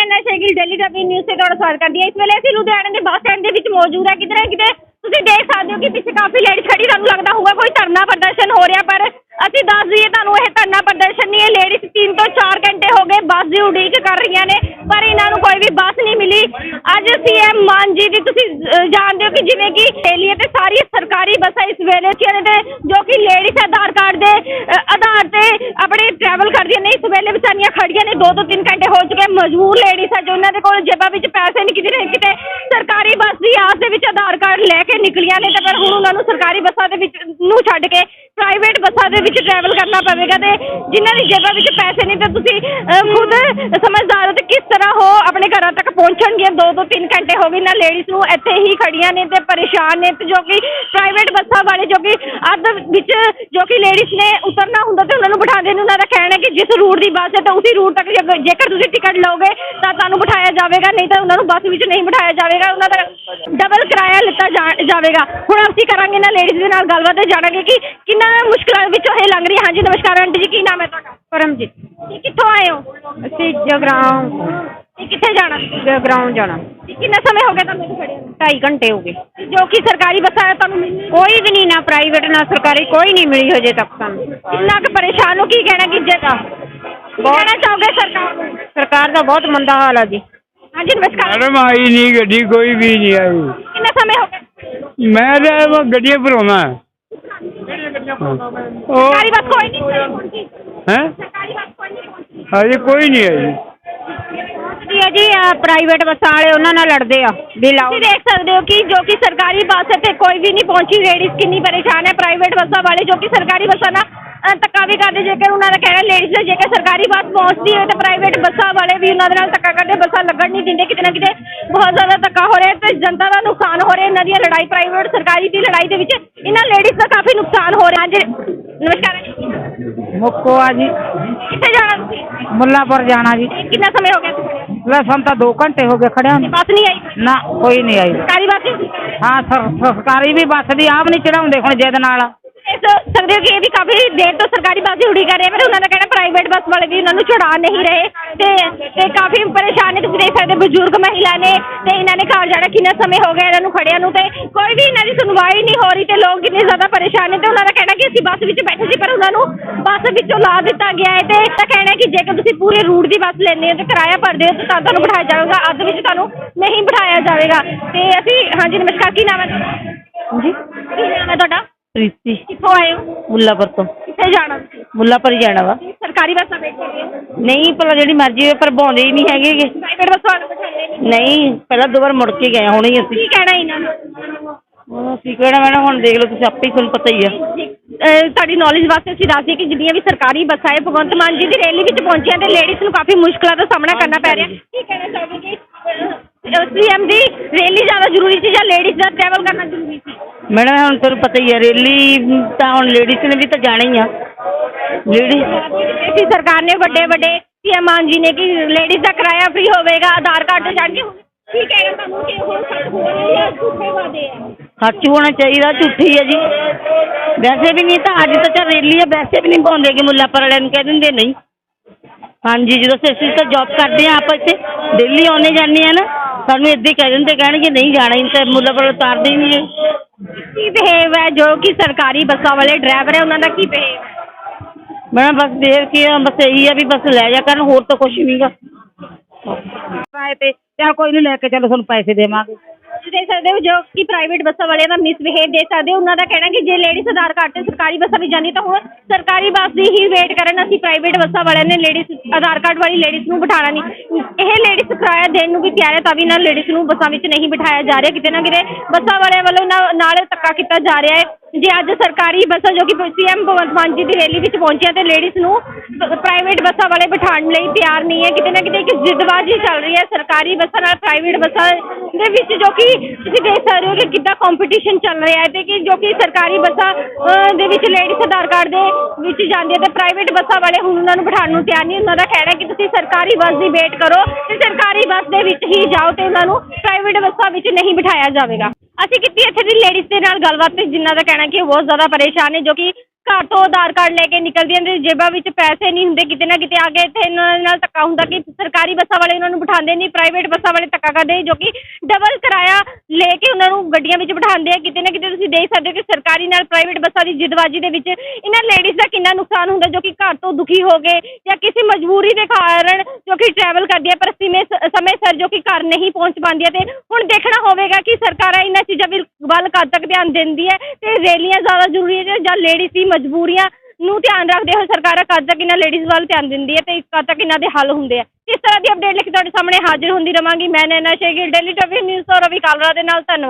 ਨੇ ਨਸ਼ੇ ਦੀ daily ਡਬੀ news ਤੇ ਤੁਹਾਡਾ ਸਵਾਗਤ ਕਰਦੀ ਹਾਂ। ਇਸ ਵੇਲੇ ਅਸੀਂ ਲੁਧਿਆਣੇ ਦੇ ਬੱਸ ਸਟੈਂਡ ਦੇ ਵਿੱਚ ਮੌਜੂਦ ਹੈ। ਕਿਧਰੇ ਕਿਤੇ ਤੁਸੀਂ ਦੇਖ ਸਕਦੇ ਹੋ ਕਿ ਪਿੱਛੇ ਕਾਫੀ ਲੇਡੀਜ਼ ਖੜੀ। ਤੁਹਾਨੂੰ ਲੱਗਦਾ ਹੋਊਗਾ ਕੋਈ ਧਰਨਾ ਪ੍ਰਦਰਸ਼ਨ ਹੋ ਰਿਹਾ, ਪਰ ਅਸੀਂ ਦੱਸ ਦਈਏ ਤੁਹਾਨੂੰ ਇਹ ਧਰਨਾ ਪ੍ਰਦਰਸ਼ਨ ਨਹੀਂ। ਇਹ ਲੇਡੀਜ਼ 3 ਤੋਂ 4 ਘੰਟੇ ਹੋ ਗਏ ਬੱਸ ਦੀ ਉਡੀਕ ਕਰ ਰਹੀਆਂ ਨੇ, ਪਰ ਇਹਨਾਂ ਨੂੰ ਕੋਈ ਵੀ ਬੱਸ ਨਹੀਂ ਮਿਲੀ। ਅੱਜ ਸੀਐਮ ਮਾਨ ਜੀ ਦੀ ਤੁਸੀਂ ਜਾਣਦੇ ਹੋ ਕਿ ਜਿਵੇਂ ਕਿ ਰੇਲੀਏ ਤੇ ਸਾਰੀ ਸਰਕਾਰੀ ਬੱਸਾਂ ਇਸ ਵੇਲੇ ਚ ਨੇ ਤੇ ਜੋ ਕਿ ਲੇਡੀਜ਼ ਆਧਾਰ ਕਾਰਡ ਦੇ ਆਧਾਰ ਤੇ ਆਪਣੇ ਟਰੈਵਲ ਕਰਦੀਆਂ ਨੇ। ਇਸ ਵੇਲੇ ਵਿਚਾਰੀਆਂ ਖੜੀਆਂ ਨੇ। 2 ਤੋਂ 3 ਘੰਟੇ ਹੋ ਚੁੱਕੇ ਮਜਬੂਰ ਲੇਡੀਜ਼ ਹੈ ਜੋ ਉਹਨਾਂ ਦੇ ਕੋਲ ਜੇਬਾਂ ਵਿੱਚ ਪੈਸੇ ਨਹੀਂ ਕਿਤੇ ਕਿਤੇ ਸਰਕਾਰੀ ਬੱਸ ਦੀ ਆਸ ਦੇ ਵਿੱਚ ਆਧਾਰ ਕਾਰਡ ਲੈ ਕੇ ਨਿਕਲੀਆਂ ਨੇ। ਤੇ ਪਰ ਹੁਣ ਉਹਨਾਂ ਨੂੰ ਸਰਕਾਰੀ ਬੱਸਾਂ ਦੇ ਵਿੱਚ ਨੂੰ ਛੱਡ ਕੇ ਪ੍ਰਾਈਵੇਟ ਬੱਸਾਂ ਦੇ ਵਿੱਚ ਟਰੈਵਲ ਕਰਨਾ ਪਵੇਗਾ। ਤੇ ਜਿਨ੍ਹਾਂ ਦੀ ਜੇਬਾਂ ਵਿੱਚ ਪੈਸੇ ਨਹੀਂ, ਤੇ ਤੁਸੀਂ ਖੁਦ ਸਮਝਦਾਰ ਹੋ ਤੇ ਕਿਸ ਤਰ੍ਹਾਂ ਹੋ ਆਪਣੇ ਘਰਾਂ ਤੱਕ ਪਹੁੰਚਣਗੇ? ਦੋ ਦੋ ਤਿੰਨ ਘੰਟੇ ਹੋ ਗਏ ਨਾ। ਲੇਡੀਜ਼ ਨੂੰ ਇੱਥੇ ਹੀ ਖੜੀਆਂ ਨੇ ਤੇ ਪਰੇਸ਼ਾਨ ਨੇ। ਤੇ ਜੋ ਕਿ ਪ੍ਰਾਈਵੇਟ ਬੱਸਾਂ ਵਾਲੇ ਜੋ ਕਿ ਅੱਧ ਵਿੱਚ ਜੋ ਕਿ ਲੇਡੀਜ਼ ਨੇ ਉਤਰਨਾ ਹੁੰਦਾ ਤੇ ਉਹਨਾਂ ਨੂੰ ਬਿਠਾਉਂਦੇ ਨੇ ਉਹਨਾਂ ਦਾ ਕਹਿਣਾ ਹੈ ਕਿ ਜਿਸ ਰੂਟ ਦੀ ਬੱਸ ਹੈ ਤਾਂ ਉਸੇ ਰੂਟ ਤੱਕ ਜੇ- ਜੇਕਰ ਤੁਸੀਂ ਟਿਕਟ ਲਓਗੇ ਤਾਂ ਤੁਹਾਨੂੰ ਬਿਠਾਇਆ ਜਾਵੇਗਾ ਨਹੀਂ ਤਾਂ ਉਹਨਾਂ ਨੂੰ ਬੱਸ ਵਿੱਚ ਨਹੀਂ ਬਿਠਾਇਆ ਜਾਵੇਗਾ ਉਹਨਾਂ ਦਾ ਡਬਲ ਕਿਰਾਇਆ ਲਿੱਤਾ ਜਾ- ਜਾਵੇਗਾ। ਹੁਣ ਅਸੀਂ ਕਰਾਂਗੇ ਨਾ ਲੇਡੀਜ਼ ਦੇ ਨਾਲ ਗੱਲਬਾਤ ਤੇ ਜਾਣਾਂਗੇ ਕਿ ਕਿੰਨਾ ਮੁਸ਼ਕਲਾਂ ਵਿੱਚੋਂ ਇਹ ਲੰਘ ਰਹੀ ਹੈ ਹਾਂਜੀ ਨਮਸਕਾਰ ਆਂਟੀ ਜੀ ਕੀ ਨਾਮ ਹੈ ਤੁਹਾਡਾ? ਪਰਮਜੀਤ। ਜੀ ਕਿੱਥੋਂ ਆਏ ਹੋ? ਅਸੀਂ ਜਗਰਾਉਂ। ਕਿੱਥੇ ਜਾਣਾ? ਜਗਰਾਉਂ ਜਾਣਾ। ਜੀ ਕਿੰਨਾ ਸਮੇਂ ਹੋ ਗਿਆ ਤੁਹਾਨੂੰ ਇੱਥੇ ਖੜੇ ਨੂੰ? ਢਾਈ ਘੰਟੇ ਹੋ ਗਏ। ਜੀ, ਕਿ ਸਰਕਾਰੀ ਬੱਸਾਂ ਹੈ ਤੁਹਾਨੂੰ ਮਿਲ ਨਹੀਂ? ਕੋਈ ਵੀ ਨਹੀਂ ਨਾ ਪ੍ਰਾਈਵੇਟ ਨਾ ਸਰਕਾਰੀ ਕੋਈ ਨਹੀਂ ਮਿਲੀ ਹਜੇ ਤੱਕ ਸਾਨੂੰ। ਕਿੰਨਾ ਕੁ ਪਰੇਸ਼ਾਨ ਹੋ? ਕੀ ਕਹਿਣਾ ਕਿ ਜੇ ਤਾਂ ਕਹਿਣਾ ਚਾਹੋਗੇ ਸਰਕਾਰ ਨੂੰ? ਸਰਕਾਰ ਦਾ ਬਹੁਤ ਮੰਦਾ ਹਾਲ ਆ ਜੀ। ਹਾਂਜੀ ਨਮਸਕਾਰ। ਮੈਡਮ ਆਈ ਨਹੀਂ ਗੱਡੀ ਕੋਈ ਵੀ ਨਹੀਂ ਆਈ। ਕਿੰਨਾ ਸਮੇਂ ਹੋ ਗਿਆ? ਮੈਂ ਤਾਂ ਉਹ ਗੱਡੀਆਂ ਭਰਾਉਣਾ ਉਹ ਸਰਕਾਰੀ ਬੱਸ ਕੋਈ ਨਹੀਂ ਪਹੁੰਚੀ ਹੈ? ਸਰਕਾਰੀ ਬੱਸ ਕੋਈ ਨਹੀਂ ਪਹੁੰਚੀ। ਹਜੇ ਕੋਈ ਨਹੀਂ ਆਈ। ਪ੍ਰਾਈਵੇਟ ਬੱਸਾਂ ਵਾਲੇ, ਉਹਨਾਂ ਨਾਲ ਲੜਦੇ ਆ। ਵੀ ਲਾਓ ਤੁਸੀਂ ਦੇਖ ਸਕਦੇ ਹੋ ਕਿ ਜੋ ਕਿ ਸਰਕਾਰੀ ਬੱਸ ਤੇ ਕੋਈ ਵੀ ਨਹੀਂ ਪਹੁੰਚੀ ਲੇਡੀਜ਼ ਕਿੰਨੀ ਪਰੇਸ਼ਾਨ ਹੈ ਪ੍ਰਾਈਵੇਟ ਬੱਸਾਂ ਵਾਲੇ ਜੋ ਕਿ ਸਰਕਾਰੀ ਬੱਸਾਂ ਨਾਲ ਅ, ਧੱਕਾ ਵੀ ਕਰਦੇ ਜੇਕਰ ਉਹਨਾਂ ਦਾ ਕਹਿਣਾ ਲੇਡੀਜ਼ ਦਾ ਜੇਕਰ ਸਰਕਾਰੀ ਬੱਸ ਪਹੁੰਚਦੀ ਹੈ ਤਾਂ ਪ੍ਰਾਈਵੇਟ ਬੱਸਾਂ ਵਾਲੇ ਵੀ ਉਹਨਾਂ ਦੇ ਨਾਲ ਧੱਕਾ ਕਰਦੇ ਬੱਸਾਂ ਲੱਗਣ ਨਹੀਂ ਦਿੰਦੇ ਕਿਤੇ ਨਾ ਕਿਤੇ ਬਹੁਤ ਜ਼ਿਆਦਾ ਧੱਕਾ ਹੋ ਰਿਹਾ ਤੇ ਜਨਤਾ ਦਾ ਨੁਕਸਾਨ ਹੋ ਰਿਹਾ ਇਹਨਾਂ ਦੀਆਂ ਲੜਾਈ ਪ੍ਰਾਈਵੇਟ ਸਰਕਾਰੀ ਦੀ ਲੜਾਈ ਦੇ ਵਿੱਚ ਇਹਨਾਂ ਲੇਡੀਜ਼ ਦਾ ਕਾਫੀ ਨੁਕਸਾਨ ਹੋ ਰਿਹਾ। ਜੀ ਨਮਸਕਾਰ ਜੀ। ਮੁੱਕੋ ਆ ਜੀ। ਕਿੱਥੇ ਜਾਣਾ ਤੁਸੀਂ? ਮੁੱਲਾਪੁਰ ਜਾਣਾ ਜੀ। ਕਿੰਨਾ ਸਮੇਂ ਹੋ ਗਿਆ ਤੁਸੀਂ? ਲੈ ਸਾਨੂੰ ਤਾਂ 2 ਘੰਟੇ ਹੋ ਗਏ ਖੜਿਆਂ ਨੂੰ। ਬੱਸ ਨਹੀਂ ਆਈ? ਨਾ ਕੋਈ ਨਹੀਂ ਆਈ। ਸਰਕਾਰੀ ਬੱਸ? ਨਹੀਂ ਹਾਂ ਸਰ- ਸਰਕਾਰੀ ਵੀ ਬੱਸ ਦੀ ਆਪ ਨਹੀਂ ਚੜਾਉਂਦੇ ਹੁਣ ਜਿੱਦ ਨਾਲ। ਸਕਦੇ ਹੋ ਕਿ ਇਹ ਵੀ ਕਾਫੀ ਦੇਰ ਤੋਂ ਸਰਕਾਰੀ ਬੱਸ ਦੀ ਉਡੀਕ ਕਰ ਰਹੇ ਪਰ ਉਹਨਾਂ ਦਾ ਕਹਿਣਾ ਪ੍ਰਾਈਵੇਟ ਬੱਸ ਵਾਲੇ ਵੀ ਉਹਨਾਂ ਨੂੰ ਛੁਡਾ ਨਹੀਂ ਰਹੇ ਤੇ ਤੇ ਕਾਫੀ ਪਰੇਸ਼ਾਨ ਨੇ ਤੁਸੀਂ ਦੇਖ ਸਕਦੇ ਬਜ਼ੁਰਗ ਮਹਿਲਾ ਨੇ ਤੇ ਇਹਨਾਂ ਨੇ ਘਰ ਜਾਣਾ ਕਿੰਨਾ ਸਮੇਂ ਹੋ ਗਿਆ ਇਹਨਾਂ ਨੂੰ ਖੜਿਆਂ ਨੂੰ ਤੇ ਕੋਈ ਵੀ ਇਹਨਾਂ ਦੀ ਸੁਣਵਾਈ ਨਹੀਂ ਹੋ ਰਹੀ ਤੇ ਲੋਕ ਕਿੰਨੇ ਜ਼ਿਆਦਾ ਪਰੇਸ਼ਾਨ ਨੇ ਤੇ ਉਹਨਾਂ ਦਾ ਕਹਿਣਾ ਕਿ ਅਸੀਂ ਬੱਸ ਵਿੱਚ ਬੈਠੇ ਸੀ ਪਰ ਉਹਨਾਂ ਨੂੰ ਬੱਸ ਵਿੱਚੋਂ ਲਾ ਦਿੱਤਾ ਗਿਆ ਹੈ ਤੇ ਤਾਂ ਕਹਿਣਾ ਕਿ ਜੇਕਰ ਤੁਸੀਂ ਪੂਰੇ ਰੂਟ ਦੀ ਬੱਸ ਲੈਂਦੇ ਹੋ ਤੇ ਕਿਰਾਇਆ ਭਰਦੇ ਹੋ ਤਾਂ ਤੁਹਾਨੂੰ ਬਿਠਾਇਆ ਜਾਵੇਗਾ ਅੱਧ ਵਿੱਚ ਤੁਹਾਨੂੰ ਨਹੀਂ ਬਿਠਾਇਆ ਜਾਵੇਗਾ ਤੇ ਅਸੀਂ ਹਾਂਜੀ ਨਮਸਕਾਰ ਕੀ ਨਾਮ ਹੈ ਜੀ ਕੀ ਨਾਮ ਹੈ ਤੁਹਾਡਾ? ਪ੍ਰੀਤੀ ਕਿੱਥੋਂ ਆਏ ਹੋ? ਮੁੱਲਾਪੁਰ ਤੋਂ। ਕਿੱਥੇ ਜਾਣਾ ਤੁਸੀਂ? ਮੁੱਲਾਪੁਰ ਹੀ ਜਾਣਾ ਵਾ। ਸਰਕਾਰੀ ਬੱਸਾਂ ਬੈਠੇ ਨੇ ਨਹੀਂ ਭਲਾ ਜਿਹੜੀ ਮਰਜ਼ੀ ਹੋਵੇ ਪਰ ਬਹਾਉਂਦੇ ਹੀ ਨਹੀਂ ਹੈਗੇ ਗੇ। ਪ੍ਰਾਈਵੇਟ ਬੱਸਾਂ ਵਾਲੇ ਬਿਠਾਉਂਦੇ ਨਹੀਂ? ਨਹੀਂ ਪਹਿਲਾਂ ਦੋ ਵਾਰ ਮੁੜ ਕੇ ਗਏ ਹੁਣੇ ਹੀ ਅਸੀਂ। ਕੀ ਕਹਿਣਾ ਇਹਨਾਂ ਨੂੰ? ਉਹ ਅਸੀਂ ਕਿਹੜਾ ਮੈਡਮ ਹੁਣ ਦੇਖ ਲਓ ਤੁਸੀਂ ਆਪੇ ਹੀ ਤੁਹਾਨੂੰ ਪਤਾ ਹੀ ਆ। ਅਹ, ਤੁਹਾਡੀ ਨੌਲੇਜ ਵਾਸਤੇ ਅਸੀਂ ਦੱਸ ਦਈਏ ਕਿ ਜਿੰਨੀਆਂ ਵੀ ਸਰਕਾਰੀ ਬੱਸਾਂ ਹੈ ਭਗਵੰਤ ਮਾਨ ਜੀ ਦੀ ਰੈਲੀ ਵਿੱਚ ਪਹੁੰਚੀਆਂ ਤੇ ਲੇਡੀਜ਼ ਨੂੰ ਕਾਫੀ ਮੁਸ਼ਕਲਾਂ ਦਾ ਸਾਹਮਣਾ ਕਰਨਾ ਪੈ ਰਿਹਾ। ਕੀ ਕਹਿਣਾ ਚਾਹੋਗੇ? ਕਿ ਸੀਐਮ ਦੀ ਰੈਲੀ ਜ਼ਿਆਦਾ ਜ਼ਰੂਰੀ ਸੀ ਜਾਂ ਲੇਡੀਜ਼ ਦਾ ਟਰੈਵਲ ਕਰਨਾ ਜ਼ਰੂਰੀ ਸੀ ਮੈਡਮ ਹੁਣ ਤੁਹਾਨੂੰ ਪਤਾ ਹੀ ਆ ਰੈਲੀ ਤਾਂ ਹੁਣ ਲੇਡੀਜ਼ ਨੇ ਵੀ ਤਾਂ ਜਾਣਾ ਹੀ ਆ ਲੇਡੀ ਸੀ ਸਰਕਾਰ ਨੇ ਵੱਡੇ ਵੱਡੇ ਸੀਐਮ ਮਾਨ ਜੀ ਨੇ ਕਿ ਲੇਡੀਜ਼ ਦਾ ਕਿਰਾਇਆ ਫ੍ਰੀ ਹੋਵੇਗਾ ਆਧਾਰ ਕਾਰਡ ਤੇ ਚੜ੍ਹ ਕੇ ਕੀ ਕਹਿਣਾ ਤੁਹਾਨੂੰ ਕਿ ਹੁਣ ਸੱਚ ਹੋ ਰਹੀ ਹੈ ਝੂਠੇ ਵਾਦੇ ਆ ਖਰਚ ਹੋਣਾ ਚਾਹੀਦਾ ਝੂਠੀ ਹੈ ਜੀ ਵੈਸੇ ਵੀ ਨਹੀਂ ਤਾਂ ਅੱਜ ਤਾਂ ਚੱਲ ਰੈਲੀ ਆ ਵੈਸੇ ਵੀ ਨਹੀਂ ਪਾਉਂਦੇ ਕਿ ਮੁੱਲਾਪੁਰ ਵਾਲਿਆਂ ਨੂੰ ਕਹਿ ਦਿੰਦੇ ਨਹੀਂ। ਹਾਂਜੀ ਜਦੋਂ ਅਸੀਂ ਅਸੀਂ ਤਾਂ ਜੌਬ ਕਰਦੇ ਆ ਆਪਾਂ ਇੱਥੇ ਦਿੱਲੀ ਆਉਣੇ ਜਾਂਦੇ ਆ ਨਾ। ਸਾਨੂੰ ਇੱਦਾਂ ਹੀ ਕਹਿ ਦਿੰਦੇ ਕਹਿਣਗੇ ਨਹੀਂ ਜਾਣਾ ਹੀ ਤਾਂ ਮੁੱਲਾਪੁਰ ਉਤਾਰਦੇ ਹੀ ਨਹੀਂ ਹੈ ਕੀ ਬਿਹੇਵ ਹੈ? ਜੋ ਕਿ ਸਰਕਾਰੀ ਬੱਸਾਂ ਵਾਲੇ ਡਰਾਈਵਰ ਹੈ ਉਹਨਾਂ ਦਾ ਕੀ ਬਿਹੇਵ ਹੈ? ਮੈਂ ਬਸ ਦੇਖ ਕੇ ਬਸ ਇਹੀ ਆ ਵੀ ਬਸ ਲੈ ਜਾ ਕਰਨ ਹੋਰ ਤਾਂ ਕੁਝ ਨਹੀਂਗਾ ਤੇ ਚੱਲ ਕੋਈ ਨਹੀਂ ਲੈ ਕੇ ਚਲੋ ਤੁਹਾਨੂੰ ਪੈਸੇ ਦੇਵਾਂਗੇ। ਤੁਸੀਂ ਸਕਦੇ ਹੋ? ਜੋ ਕਿ ਪ੍ਰਾਈਵੇਟ ਬੱਸਾਂ ਵਾਲਿਆਂ ਦਾ ਮਿਸਬਿਹੇਵ ਦੇਖ ਸਕਦੇ ਹੋ। ਉਹਨਾਂ ਦਾ ਕਹਿਣਾ ਕਿ ਜੇ ਲੇਡੀਜ਼ ਆਧਾਰ ਕਾਰਡ ਤੇ ਸਰਕਾਰੀ ਬੱਸਾਂ ਵੀ ਜਾਂਦੀ ਤਾਂ ਹੁਣ ਸਰਕਾਰੀ ਬੱਸ ਦੀ ਹੀ ਵੇਟ ਕਰਨ ਅਸੀਂ ਪ੍ਰਾਈਵੇਟ ਬੱਸਾਂ ਵਾਲਿਆਂ ਨੇ ਲੇਡੀਜ਼ ਆਧਾਰ ਕਾਰਡ ਵਾਲੀ ਲੇਡੀਜ਼ ਨੂੰ ਬਿਠਾਣਾ ਨਹੀਂ। ਇਹ ਲੇਡੀਜ਼ ਕਿਰਾਇਆ ਦੇਣ ਨੂੰ ਵੀ ਤਿਆਰ ਹੈ ਤਾਂ ਵੀ ਇਹਨਾਂ ਲੇਡੀਜ਼ ਨੂੰ ਬੱਸਾਂ ਵਿੱਚ ਨਹੀਂ ਬਿਠਾਇਆ ਜਾ ਰਿਹਾ। ਕਿਤੇ ਨਾ ਕਿਤੇ ਬੱਸਾਂ ਵਾਲਿਆਂ ਵੱਲੋਂ ਇਹਨਾਂ ਨਾਲ ਧੱਕਾ ਕੀਤਾ ਜਾ ਰਿਹਾ ਹੈ। ਜੇ ਅੱਜ ਸਰਕਾਰੀ ਬੱਸਾਂ ਜੋ ਕਿ ਸੀਐਮ ਭਗਵੰਤ ਮਾਨ ਜੀ ਦੀ ਰੈਲੀ ਵਿੱਚ ਪਹੁੰਚਿਆ ਤੇ ਲੇਡੀਜ਼ ਨੂੰ ਪ੍ਰਾਈਵੇਟ ਬੱਸਾਂ ਵਾਲੇ ਬਿਠਾਉਣ ਲਈ ਤਿਆਰ ਨਹੀਂ ਹੈ। ਕਿਤੇ ਨਾ ਕਿਤੇ ਇੱਕ ਜਿੱਦਬਾਜ਼ੀ ਚੱਲ ਰਹੀ ਹੈ। ਸਰਕਾਰੀ ਬੱਸਾਂ ਨਾਲ ਪ੍ਰਾਈਵੇਟ ਬੱਸਾਂ ਦੇ ਵਿੱਚ ਜੋ ਕਿ ਤੁਸੀਂ ਦੇਖ ਸਕਦੇ ਹੋ ਕਿ ਕਿੱਦਾਂ ਕੰਪੀਟੀਸ਼ਨ ਚੱਲ ਰਿਹਾ ਹੈ ਤੇ ਕਿ ਜੋ ਕਿ ਸਰਕਾਰੀ ਬੱਸਾਂ ਅਹ, ਦੇ ਵਿੱਚ ਲੇਡੀਜ਼ ਆਧਾਰ ਕਾਰਡ ਦੇ ਵਿੱਚ ਜਾਂਦੀ ਹੈ ਤੇ ਪ੍ਰਾਈਵੇਟ ਬੱਸਾਂ ਵਾਲੇ ਹੁਣ ਉਹਨਾਂ ਨੂੰ ਬਿਠਾਉਣ ਨੂੰ ਤਿਆਰ ਨਹੀਂ ਉਹਨਾਂ ਦਾ ਕਹਿਣਾ ਹੈ ਕਿ ਤੁਸੀਂ ਸਰਕਾਰੀ ਬੱਸ ਦੀ ਵੇਟ ਕਰੋ ਤੇ ਸਰਕਾਰੀ ਬੱਸ ਦੇ ਵਿੱਚ ਹੀ ਜਾਓ ਤੇ ਉਹਨਾਂ ਨੂੰ ਪ੍ਰਾਈਵੇਟ ਬੱਸਾਂ ਵਿੱਚ ਨਹੀਂ ਬਿਠਾਇਆ ਜਾਵੇਗਾ। ਅਸੀਂ ਕੀਤੀ ਇੱਥੇ ਦੀ ਲੇਡੀਜ਼ ਦੇ ਨਾਲ ਗੱਲਬਾਤ ਤੇ ਜਿਨ੍ਹਾਂ ਦਾ ਕਹਿਣਾ ਕਿ ਉਹ ਬਹੁਤ ਜ਼ਿਆਦਾ ਪਰੇਸ਼ਾਨ ਨੇ ਜੋ ਕਿ ਘਰ ਤੋਂ ਆਧਾਰ ਕਾਰਡ ਲੈ ਕੇ ਨਿਕਲਦੀਆਂ ਨੇ ਜੇਬਾਂ ਵਿੱਚ ਪੈਸੇ ਨਹੀਂ ਹੁੰਦੇ ਕਿਤੇ ਨਾ ਕਿਤੇ ਆ ਕੇ ਇੱਥੇ ਇਹਨਾਂ ਨਾਲ ਧੱਕਾ ਹੁੰਦਾ ਕਿ ਸਰਕਾਰੀ ਬੱਸਾਂ ਵਾਲੇ ਉਹਨਾਂ ਨੂੰ ਬਿਠਾਉਂਦੇ ਨਹੀਂ ਪ੍ਰਾਈਵੇਟ ਬੱਸਾਂ ਵਾਲੇ ਧੱਕਾ ਕਰਦੇ ਜੋ ਕਿ ਡਬਲ ਕਿਰਾਇਆ ਲੈ ਕੇ ਉਹਨਾਂ ਨੂੰ ਗੱਡੀਆਂ ਵਿੱਚ ਬਿਠਾਉਂਦੇ ਆ, ਕਿਤੇ ਨਾ ਕਿਤੇ ਤੁਸੀਂ ਦੇਖ ਸਕਦੇ ਹੋ ਕਿ ਸਰਕਾਰੀ ਨਾਲ ਪ੍ਰਾਈਵੇਟ ਬੱਸਾਂ ਦੀ ਜਿੱਦਬਾਜ਼ੀ ਦੇ ਵਿੱਚ ਇਹਨਾਂ ਲੇਡੀਜ਼ ਦਾ ਕਿੰਨਾ ਨੁਕਸਾਨ ਹੁੰਦਾ ਜੋ ਕਿ ਘਰ ਤੋਂ ਦੁਖੀ ਹੋ ਕੇ ਜਾਂ ਕਿਸੇ ਮਜਬੂਰੀ ਦੇ ਕਾਰਨ ਜੋ ਕਿ ਟਰੈਵਲ ਕਰਦੀ ਹੈ ਪਰ ਸਮੇਂ ਸਮੇਂ ਸਿਰ ਜੋ ਕਿ ਘਰ ਨਹੀਂ ਪਹੁੰਚ ਪਾਉਂਦੀ ਤੇ ਹੁਣ ਦੇਖਣਾ ਹੋਵੇਗਾ ਕਿ ਸਰਕਾਰਾਂ ਇਹਨਾਂ ਚੀਜ਼ਾਂ ਵੀ ਵੱਲ ਕਦ ਤੱਕ ਧਿਆਨ ਦਿੰਦੀ ਹੈ ਤੇ ਰੈਲੀਆਂ ਜ਼ਿਆਦਾ ਜ਼ਰੂਰੀ ਹੈ ਜਾਂ ਲੇਡੀਜ਼ ਦੀ ਮਜਬੂਰੀਆਂ ਨੂੰ ਧਿਆਨ ਰੱਖਦੇ ਹੋਏ ਸਰਕਾਰਾਂ ਕਦ ਤੱਕ ਇਹਨਾਂ ਲੇਡੀਜ਼ ਵੱਲ ਧਿਆਨ ਦਿੰਦੀ ਹੈ ਤੇ ਕਦ ਤੱਕ ਇਹਨਾਂ ਦੇ ਹੱਲ ਹੁੰਦੇ ਆ। ਇਸ ਤਰ੍ਹਾਂ ਦੀ ਅਪਡੇਟ ਲੈ ਕੇ ਤੁਹਾਡੇ ਸਾਹਮਣੇ ਹਾਜ਼ਰ ਹੁੰਦੀ ਰਵਾਂਗੀ। ਮੈਂ ਨੈਨਾ ਸ਼ੇਗਿਲ ਡੇਲੀ ਟਵੀ ਨਿਊਜ਼ ਤੋਂ ਰਵੀ ਕਾਲਰਾ ਦੇ ਨਾਲ, ਧੰਨਵਾਦ।